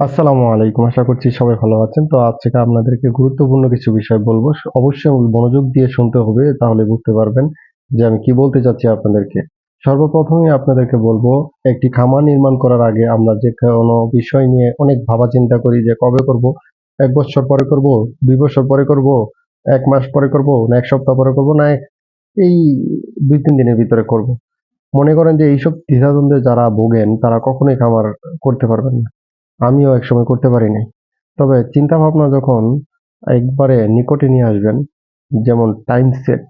আসসালামু আলাইকুম, আশা করছি সবাই ভালো আছেন। তো আজ থেকে আপনাদেরকে গুরুত্বপূর্ণ কিছু বিষয় বলব। অবশ্যই মনোযোগ দিয়ে শুনতে হবে, তাহলে বুঝতে পারবেন যে আমি কি বলতে চাচ্ছি আপনাদেরকে। সর্বপ্রথমে আপনাদেরকে বলব, একটি খামার নির্মাণ করার আগে আমরা যে কোনো বিষয় নিয়ে অনেক ভাবা চিন্তা করি যে কবে করব, এক বছর পরে করব, দুই বছর পরে করব, এক মাস পরে করব, না এক সপ্তাহ পরে করব, না এই দুই তিন দিনের ভিতরে করব। মনে করেন যে এইসব দ্বিধাদ্বন্দ্বে যারা ভোগেন, তারা কখনোই খামার করতে পারবেন না। আমিও একসময় করতে পারিনি। তবে চিন্তা ভাবনা যখন একবারে নিকটে নিয়ে আসবেন, যেমন টাইম সেট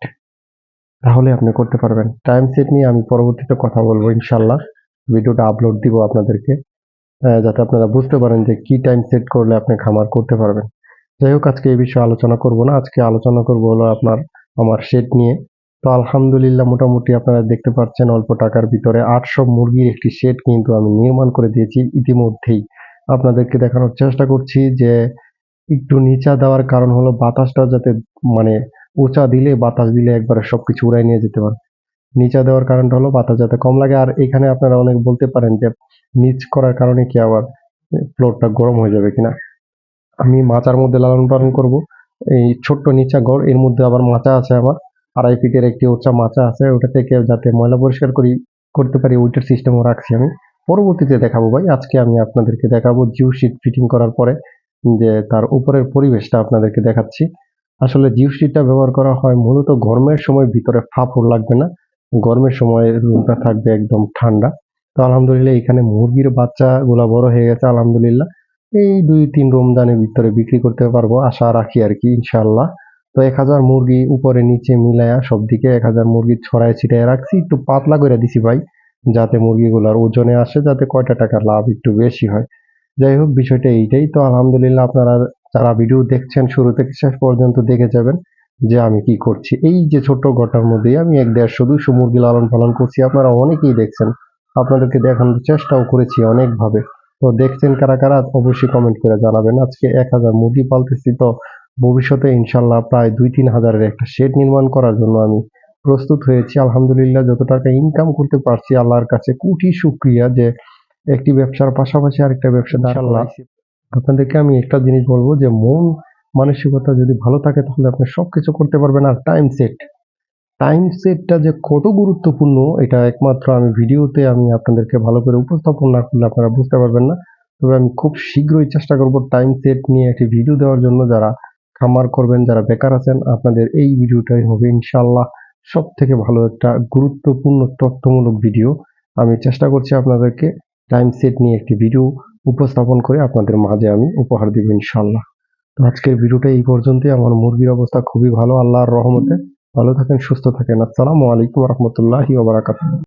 তাহলে আপনি করতে পারবেন। টাইম সেট নিয়ে আমি পরবর্তীতে কথা বলব ইনশাল্লাহ ভিডিওটা আপলোড দিব আপনাদেরকে যাতে আপনারা বুঝতে পারেন যে কি টাইম সেট করলে আপনি খামার করতে পারবেন। যাই হোক, আজকে এই বিষয়ে আলোচনা করব না। আজকে আলোচনা করব হলো আপনার, আমার সেট নিয়ে। তো আলহামদুলিল্লাহ মোটামুটি আপনারা দেখতে পাচ্ছেন অল্প টাকার ভিতরে আটশো মুরগির একটি শেড কিন্তু আমি নির্মাণ করে দিয়েছি ইতিমধ্যেই। আপনাদেরকে দেখানোর চেষ্টা করছি যে একটু নিচা দেওয়ার কারণ হলো বাতাসটা যাতে মানে উঁচা দিলে বাতাস দিলে একবারে সবকিছু উড়াই নিয়ে যেতে পারে। নিচা দেওয়ার কারণটা হলো বাতাস যাতে কম লাগে। আর এখানে আপনারা অনেক বলতে পারেন যে নিচ করার কারণে কি আবার ফ্লোরটা গরম হয়ে যাবে কিনা। আমি মাচার মধ্যে লালন পালন করব। এই ছোট্ট নিচা ঘর, এর মধ্যে আবার মাচা আছে আমার। আড়াই ফিটের একটি উঁচা মাচা আছে। ওটা থেকে যাতে ময়লা পরিষ্কার করি, করতে পারি, ওইটার সিস্টেমও রাখছি আমি। পরবর্তীতে দেখাবো ভাই। আজকে আমি আপনাদেরকে দেখাবো জিও শিট ফিটিং করার পরে যে তার উপরের পরিবেশটা আপনাদেরকে দেখাচ্ছি। আসলে জিও শিটটা ব্যবহার করা হয় মূলত গরমের সময়, ভিতরে ফাঁপড় লাগবে না। গরমের সময় রুমটা থাকবে একদম ঠান্ডা। তো আলহামদুলিল্লাহ এখানে মুরগির বাচ্চাগুলা বড় হয়ে গেছে, আলহামদুলিল্লাহ। এই দুই তিন রমজানের ভিতরে বিক্রি করতে পারব, আশা রাখি আর কি ইনশাল্লাহ তো এক হাজার মুরগি উপরে, নিচে মিলায়া সব দিকে এক হাজার মুরগি ছড়ায় ছিটায় রাখছি। একটু পাতলা করে দিছি ভাই। যাতে মুরগিগুলার ওজনে আসে, যাতে কয়টা টাকা লাভ একটু বেশি হয়। যাই হোক, বিষয়টা এইটাই। তো আলহামদুলিল্লাহ আপনারা যারা ভিডিও দেখছেন, শুরু থেকে শেষ পর্যন্ত দেখে যাবেন যে আমি কি করছি। এই যে ছোট্ট ঘরটার মধ্যেই আমি এক দেড়শো দুশো মুরগি লালন পালন করছি। আপনারা অনেকেই দেখছেন, আপনাদেরকে দেখানোর চেষ্টাও করেছি অনেকভাবে। তো দেখছেন কারা কারা, অবশ্যই কমেন্ট করে জানাবেন। আজকে এক হাজার মুরগি পালতেছি, তো ভবিষ্যতে ইনশাল্লাহ প্রায় দুই তিন হাজারের একটা শেড নির্মাণ করার জন্য আমি প্রস্তুত হয়েছি আলহামদুলিল্লাহ যত টাকা ইনকাম করতে পারছি আল্লাহর কাছে। কোটি শুক্রিয়া যে একটি ব্যবসার পাশাপাশি আরেকটা ব্যবসা ইনশাল্লাহ। আপনাদেরকে আমি একটা জিনিস বলব যে মন মানসিকতা যদি ভালো থাকে তাহলে আপনি সবকিছু করতে পারবেন আর টাইম সেট টাইম সেটটা যে কত গুরুত্বপূর্ণ এটা একমাত্র আমি ভিডিওতে আমি আপনাদেরকে ভালো করে উপস্থাপন না করলে আপনারা বুঝতে পারবেন না। তবে আমি খুব শীঘ্রই চেষ্টা করব টাইম সেট নিয়ে একটি ভিডিও দেওয়ার জন্য। যারা খামার করবেন যারা বেকার আছেন আপনাদের এই ভিডিওটাই হবে ইনশাল্লাহ। সব থেকে ভালো একটা গুরুত্বপূর্ণ তথ্যমূলক ভিডিও। আমি চেষ্টা করছি আপনাদেরকে টাইম সেট নিয়ে একটি ভিডিও উপস্থাপন করে আপনাদের মাঝে আমি উপহার দিব ইনশাল্লাহ তো আজকের ভিডিওটা এই পর্যন্তই। আমার মুরগির অবস্থা খুবই ভালো। আল্লাহর রহমতে। ভালো থাকেন, সুস্থ থাকেন। আসসালামু আলাইকুম রহমতুল্লাহি ওবরাকাতুহ